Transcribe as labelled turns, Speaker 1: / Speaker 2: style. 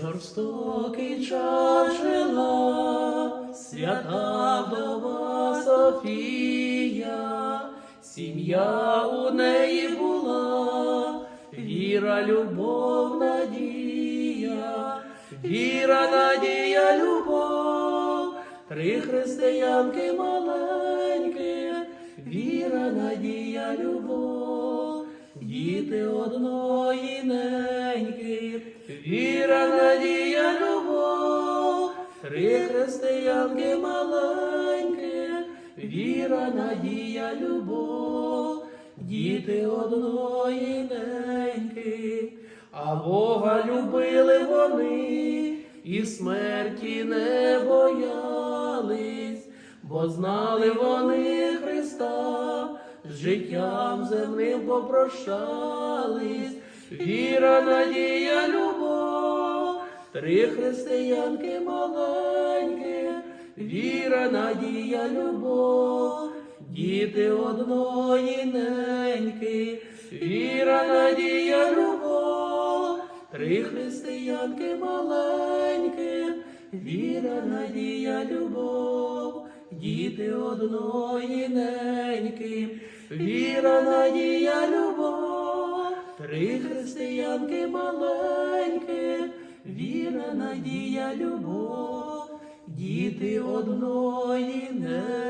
Speaker 1: жорстокий час свята вдова Софія, сім'я у неї була, віра, любов, надія, віра, надія, любов, три християнки маленькі, віра, надія, любов, діти одної неньки, віра, три християнки маленькі, віра, надія, любов, діти одної неньки, а Бога любили вони і смерті не боялись, бо знали вони Христа, з життям земним попрощались, віра, надія, три християнки маленькі, віра, надія, любов, діти одної неньки, віра, надія, любов, три християнки маленькі, віра, надія, любов, діти одної неньки, віра, надія, любов, три християнки маленькі, надія, любов, діти одної неньки.